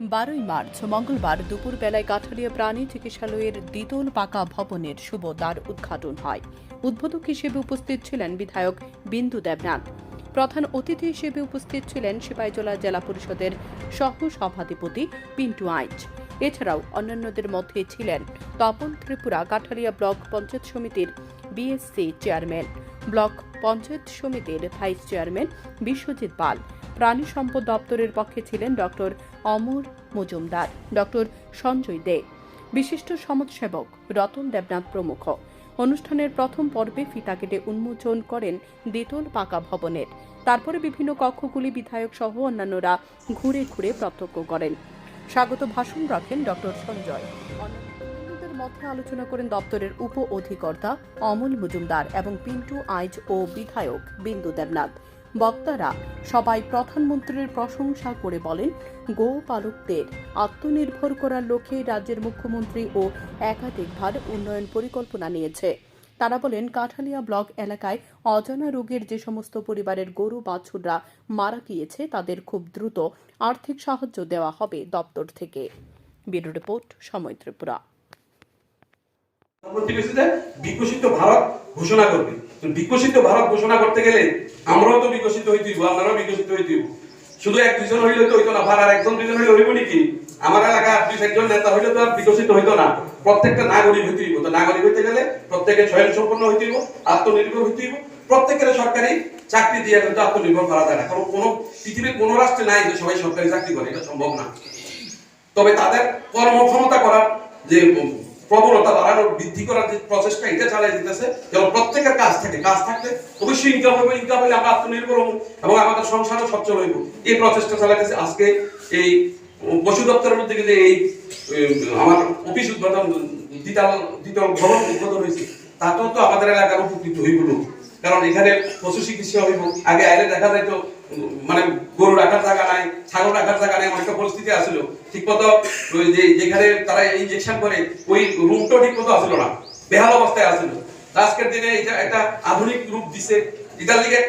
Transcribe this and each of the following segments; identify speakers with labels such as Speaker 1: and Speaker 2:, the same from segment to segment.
Speaker 1: বারোই মার্চ, মঙ্গলবার দুপুর বেলায় কাঠালিয়া প্রাণী চিকিৎসালয়ের দ্বিতল পাকা ভবনের শুভ দ্বার উদ্ঘাটন হয়। উদ্বোধক হিসেবে উপস্থিত ছিলেন বিধায়ক বিন্দু দেবনাথ। প্রধান অতিথি হিসেবে উপস্থিত ছিলেন সিপাহীজলা জেলা পরিষদের সহ সভাধিপতি পিন্টু আইচ। এছাড়াও অন্যান্যদের মধ্যে ছিলেন তপন ত্রিপুরা কাঠালিয়া ব্লক পঞ্চায়েত সমিতির বিএসসি চেয়ারম্যান, ব্লক পঞ্চায়েত সমিতির ভাইস চেয়ারম্যান বিশ্বজিৎ পাল প্রাণী সম্পদ দপ্তরের পক্ষে ছিলেন ডক্টর অমর মজুমদার। ডক্টর সঞ্জয় দে। বিশিষ্ট সমাজসেবক রতন দেবনাথ প্রমুখ। অনুষ্ঠানের প্রথম পর্বে ফিতা কেটে উন্মোচন করেন দ্বিতল পাকা ভবনের। তারপরে বিভিন্ন কক্ষগুলি বিধায়ক সহ অন্যান্যরা ঘুরে ঘুরে প্রত্যক্ষ করেন। স্বাগত ভাষণ রাখেন ডক্টর সঞ্জয়। মধ্যে আলোচনা করেন দপ্তরের উপ অধিকর্তা অমল মজুমদার এবং পিন্টু আইজ ও বিধায়ক বিন্দু দেবনাথ। বক্তারা সবাই প্রধানমন্ত্রীর প্রশংসা করে বলেন, গোপালকদের আত্মনির্ভর করার লক্ষ্যে রাজ্যের মুখ্যমন্ত্রী ও একাধিকবার উন্নয়ন পরিকল্পনা নিয়েছে। তারা বলেন, কাঠালিয়া ব্লক এলাকায় অজানা রোগের যে সমস্ত পরিবারের গরু বাছুররা মারা গিয়েছে, তাদের খুব দ্রুত আর্থিক সাহায্য দেওয়া হবে দপ্তর থেকে। ব্যুরো রিপোর্ট সময় ত্রিপুরা।
Speaker 2: পরবর্তী বিকশিত ভারত ঘোষণা করবে। বিকশিত ভারত ঘোষণা করতে গেলে আমরাও তো বিকশিত হইতে হইব আপনারাও বিকশিত হইতে শুধু এক দুজন হইলে তো হইতো না, ভার আর একজন দুজন হইলে হইব নাকি? আমার এলাকার দুই চারজন নেতা হইলে তো আর বিকশিত হইতো না। প্রত্যেকটা নাগরিক হইতে হইব। তো নাগরিক হইতে গেলে প্রত্যেকে স্বয়ং সম্পন্ন হইতে হইব, আত্মনির্ভর হইতে হইব। প্রত্যেকের সরকারি চাকরি দিয়ে কিন্তু আত্মনির্ভর করা যায় না। কারণ কোনো পৃথিবীর কোনো রাষ্ট্রে নাই যে সবাই সরকারি চাকরি করে, এটা সম্ভব না। তবে তাদের কর্মক্ষমতা করার যে প্রবণতা বাড়ানোর, বৃদ্ধি করার যে প্রচেষ্টা, এটা চালিয়ে দিতেছে। যেমন প্রত্যেকের কাজ থাকে, কাজ থাকলে অবশ্যই ইনকাম হবে ইনকাম হলে আমরা আত্মনির্ভর হব এবং আমাদের সংসারও সচ্ছল হইব। এই প্রচেষ্টা চালাইতেছে আজকে এই পশু দপ্তরের মধ্যে যে এই আমার অফিস উদ্বোধন দ্বিতীয় ভবন উদ্বোধন হয়েছে। তাতেও তো আমাদের এলাকার উপকৃত হইব। কারণ এখানে পশু চিকিৎসা হইব আগে আইলে দেখা যাইতো মানে গরু রাখার জায়গা নাই ছাগল রাখার জায়গা নাই, অনেকটা পরিস্থিতি আসছিল ঠিক মতো যেখানে তারা ইনজেকশন করে, ওই রুমটাও ঠিক মতো আসলো না। বেহাল অবস্থায় আসছিল আজকের দিনে এটা একটা আধুনিক রূপ দিছে। এটার দিকে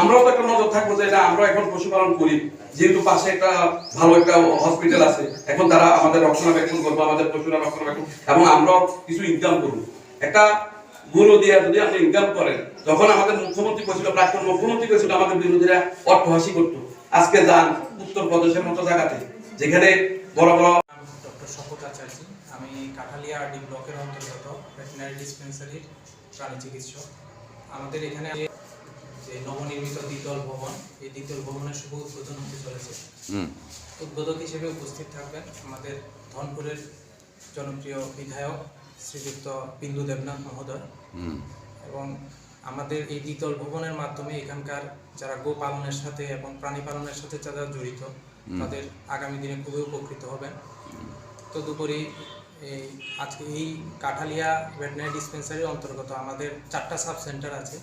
Speaker 2: আমরাও তো একটা নজর থাকব যে এটা আমরা এখন পশুপালন করি। যেহেতু পাশে একটা ভালো একটা হসপিটাল আছে, এখন তারা আমাদের রক্ষণাবেক্ষণ করব, আমাদের পশুরা রক্ষণাবেক্ষণ এবং আমরাও কিছু ইনকাম করব। একটা গরু দিয়ে যদি আপনি ইনকাম করেন যখন আমাদের মুখ্যমন্ত্রী করেছিল প্রাক্তন মুখ্যমন্ত্রী করেছিল আমাদের বিরোধীরা অট্টহাসি করতো। আজকে যান উত্তর প্রদেশের মতো জায়গাতে যেখানে বড় বড়
Speaker 3: ডক্টর শপথ আচার্য আমি কাঠালিয়া আরডি ব্লকের অন্তর্গত ভেটেনারি ডিসপেন্সারির প্রাণী চিকিৎসক। আমাদের এখানে যে নবনির্মিত দ্বিতল ভবন এই দ্বিতল ভবনের শুভ উদ্বোধন হতে চলেছে। উদ্বোধক হিসেবে উপস্থিত থাকবেন আমাদের ধনপুরের জনপ্রিয় বিধায়ক শ্রীযুক্ত বিন্দু দেবনাথ মহোদয়। এবং আমাদের এই দ্বিতল ভবনের মাধ্যমে এখানকার যারা গো পালনের সাথে এবং প্রাণী পালনের সাথে যারা জড়িত তাদের আগামী দিনে খুবই উপকৃত হবেন। তদুপরি এই আজকে এই কাঠালিয়া ভেটেনারি ডিসপেন্সারির অন্তর্গত আমাদের চারটা সাব সেন্টার আছে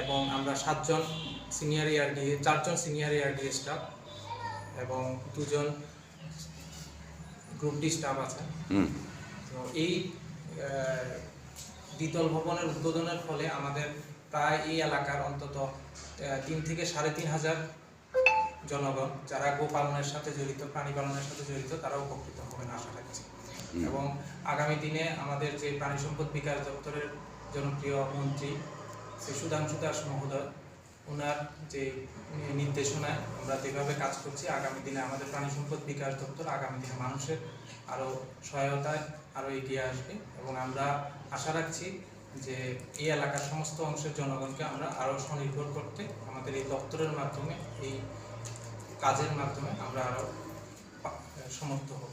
Speaker 3: এবং আমরা সাতজন সিনিয়র এআরডি চারজন সিনিয়র এআরডি স্টাফ এবং দুজন গ্রুপ ডি স্টাফ আছে তো এই দ্বিতল ভবনের উদ্বোধনের ফলে আমাদের প্রায় এই এলাকার অন্তত তিন থেকে সাড়ে তিন হাজার জনগণ যারা গোপালনের সাথে জড়িত প্রাণী পালনের সাথে জড়িত তারা উপকৃত হবেন আশা রাখছি। এবং আগামী দিনে আমাদের যে প্রাণী সম্পদ বিকাশ দপ্তরের জনপ্রিয় মন্ত্রী শ্রী সুধাংশু দাস মহোদয় ওনার যে নির্দেশনায় আমরা যেভাবে কাজ করছি, আগামী দিনে আমাদের প্রাণী সম্পদ বিকাশ দপ্তর আগামী দিনে মানুষের আরও সহায়তায় আরও এগিয়ে আসবে এবং আমরা আশা রাখছি যে এই এলাকার সমস্ত অংশের জনগণকে আমরা আরও স্বনির্ভর করতে আমাদের এই দপ্তরের মাধ্যমে, এই কাজের মাধ্যমে আমরা আরও সমর্থ হব।